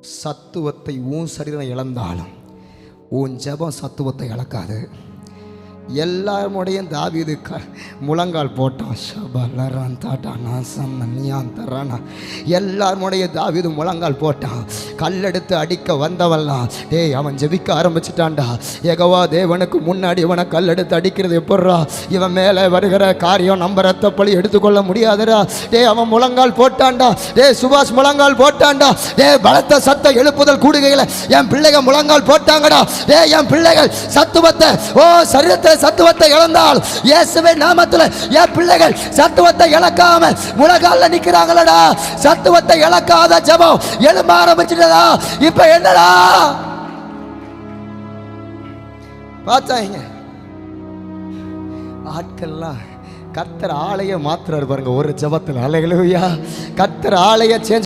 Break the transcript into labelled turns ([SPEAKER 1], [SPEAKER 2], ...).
[SPEAKER 1] சத்துவத்தை உன் சரீரம் இழந்தாலும் உன் ஜெபம் சத்துவத்தை இழக்காது. எல்லாருடைய தாவீது க முழங்கால் போட்டான். ஷபலரான் தாட்டா நாசம் நன்னியான் தரானா எல்லாருடைய தாவீது முழங்கால் போட்டான். கல்லெடுத்து அடிக்க வந்தவன்லாம் டேய் அவன் ஜெபிக்க ஆரம்பிச்சிட்டான்டா. எகவா தேவனுக்கு முன்னாடி இவனை கல்லெடுத்து அடிக்கிறது எப்பட்றா? இவன் மேலே வருகிற காரியம் நம்ம ரத்த பழி எடுத்துக்கொள்ள முடியாதுடா. டே அவன் முழங்கால் போட்டான்டா. டே சுபாஷ் முழங்கால் போட்டான்டா. டே பலத்த சத்த எழுப்புதல் கூடுகையில் என் பிள்ளைகள் முழங்கால் போட்டாங்கடா. டே என் பிள்ளைகள் சத்துவத்தை ஓ சரீரத்தில் சத்துவத்தை இழந்தால் இயேசுவே நாமத்தில் என் பிள்ளைகள் சத்துவத்தை இழக்காம முழங்கால நிற்கிறாங்களடா சத்துவத்தை இழக்காத ஜெபம் எழும்ப என்னடா? இப்ப என்னடா? பார்த்தாங்க. ஆட்கள்லாம் கத்தர் ஆலய மாத்துறாரு பாருங்க ஒரு ஜபத்தில். அலைகளுயா கத்தர் ஆலய சேஞ்ச்